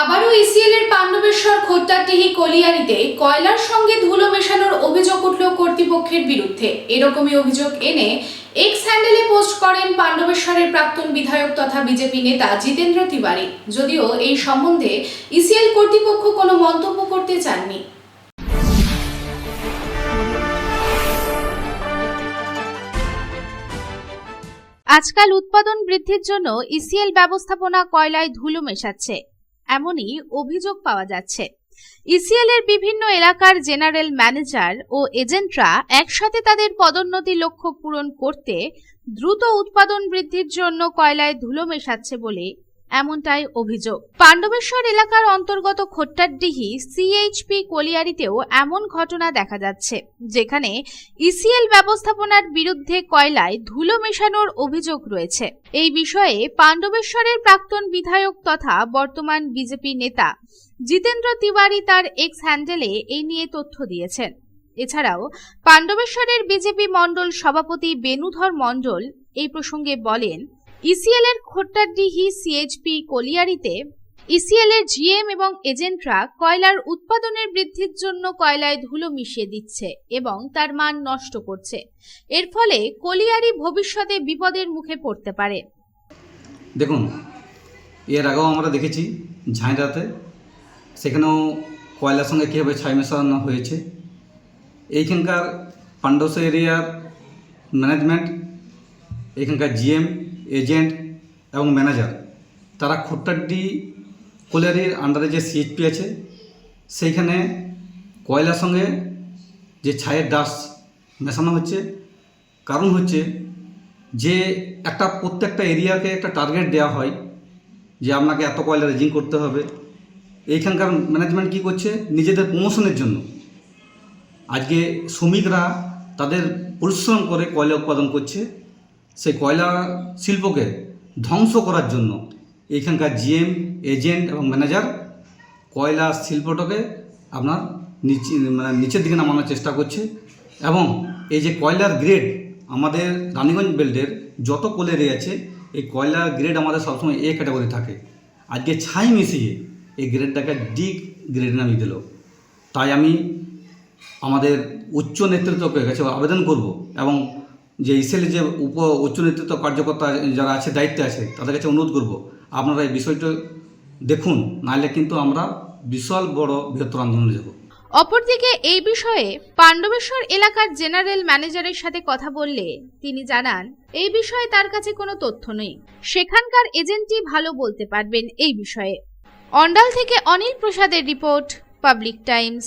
আবারও ইসিএল এর পাণ্ডবেশ্বর খোদ্দারটিহি কলিয়ারিতে কয়লার সঙ্গে ধুলো মেশানোর অভিযোগ উঠল কর্তৃপক্ষের বিরুদ্ধে। এরকমই অভিযোগ এনে এক্স হ্যান্ডেলে পোস্ট করেন পাণ্ডবেশ্বরের প্রাক্তন বিধায়ক তথা বিজেপি নেতা জিতেন্দ্র তিওয়ারি। যদিও এই সম্বন্ধে ইসিএল কর্তৃপক্ষ কোনো মন্তব্য করতে চাননি। আজকাল উৎপাদন বৃদ্ধির জন্য ইসিএল ব্যবস্থাপনা কয়লায় ধুলো মেশাচ্ছে। এমনই অভিযোগ পাওয়া যাচ্ছে। ইসিএল এর বিভিন্ন এলাকার জেনারেল ম্যানেজার ও এজেন্টরা একসাথে তাদের পদোন্নতি লক্ষ্য পূরণ করতে দ্রুত উৎপাদন বৃদ্ধির জন্য কয়লায় ধুলো মেশাচ্ছে বলে এমনটাই অভিযোগ। পাণ্ডবেশ্বর এলাকার অন্তর্গত খোট্টারডিহি সিএইচপি কলিয়ারিতেও এমন ঘটনা দেখা যাচ্ছে, যেখানে ইসিএল ব্যবস্থাপনার বিরুদ্ধে কয়লায় ধুলো মেশানোর অভিযোগ রয়েছে। এই বিষয়ে পাণ্ডবেশ্বরের প্রাক্তন বিধায়ক তথা বর্তমান বিজেপি নেতা জিতেন্দ্র তিওয়ারি তার এক্স হ্যান্ডেলে এই নিয়ে তথ্য দিয়েছেন। এছাড়াও পাণ্ডবেশ্বরের বিজেপি মণ্ডল সভাপতি বেনুধর মণ্ডল এই প্রসঙ্গে বলেন ইসিএল এর খোট্টারডিহি সিএইচপি কলিয়ারিতে ইসিএল এর জিএম এবং এজেন্টরা কয়লার উৎপাদনের বৃদ্ধির জন্য কয়লায় ধুলো মিশিয়ে দিচ্ছে এবং তার মান নষ্ট করছে। এর ফলে কলিয়ারি ভবিষ্যতে বিপদের মুখে পড়তে পারে। দেখুন, এর আগেও আমরা দেখেছি ঝাঁইরাতে সেখানেও কয়লার সঙ্গে কীভাবে ছাই মেশানো হয়েছে। এইখানকার পাণ্ডস এরিয়ার ম্যানেজমেন্ট এখানকার জিএম এজেন্ট এবং ম্যানেজার। তারা খোট্টাড্ডি কোলিয়ারির আন্ডারে যে সিএইচপি আছে, সেইখানে কয়লার সঙ্গে যে ছায়ের ডাস মেশানো হচ্ছে, কারণ হচ্ছে যে একটা প্রত্যেকটা এরিয়াকে একটা টার্গেট দেওয়া হয় যে আপনাকে এত কয়লা রেজিং করতে হবে। এইখানকার ম্যানেজমেন্ট কি করছে? নিজেদের প্রমোশনের জন্য। আজকে শ্রমিকরা তাদের পরিশ্রম করে কয়লা উৎপাদন করছে। সেই কয়লা শিল্পকে ধ্বংস করার জন্য এইখানকার জিএম এজেন্ট এবং ম্যানেজার কয়লা শিল্পটাকে আপনার নিচে মানে নিচের দিকে নামানোর চেষ্টা করছে। এবং এই যে কয়লার গ্রেড আমাদের রানীগঞ্জ বেল্টের যত কোলেরি আছে, এই কয়লার গ্রেড আমাদের সবসময় এ ক্যাটাগরি থাকে। আজকে ছাই মিশিয়ে এই গ্রেডটাকে ডি গ্রেড নামিয়ে দিল। তাই আমি আমাদের উচ্চ নেতৃত্বকে কাছে আবেদন করব এবং যে ইসেলের যে উপ উচ্চ নেতৃত্ব কার্যকর্তা যারা আছে, দায়িত্বে আছে, তাদের কাছে অনুরোধ করব, আপনারা এই বিষয়টা দেখুন, নাহলে কিন্তু আমরা বিশাল বড় বৃহত্তর আন্দোলনে যাব। অপরদিকে এই বিষয়ে পাণ্ডবেশ্বর এলাকার জেনারেল ম্যানেজারের সাথে কথা বললে তিনি জানান, এই বিষয়ে তার কাছে কোনো তথ্য নেই। সেখানকার এজেন্টই ভালো বলতে পারবেন এই বিষয়ে। অন্ডাল থেকে অনিল প্রসাদের রিপোর্ট, পাবলিক টাইমস।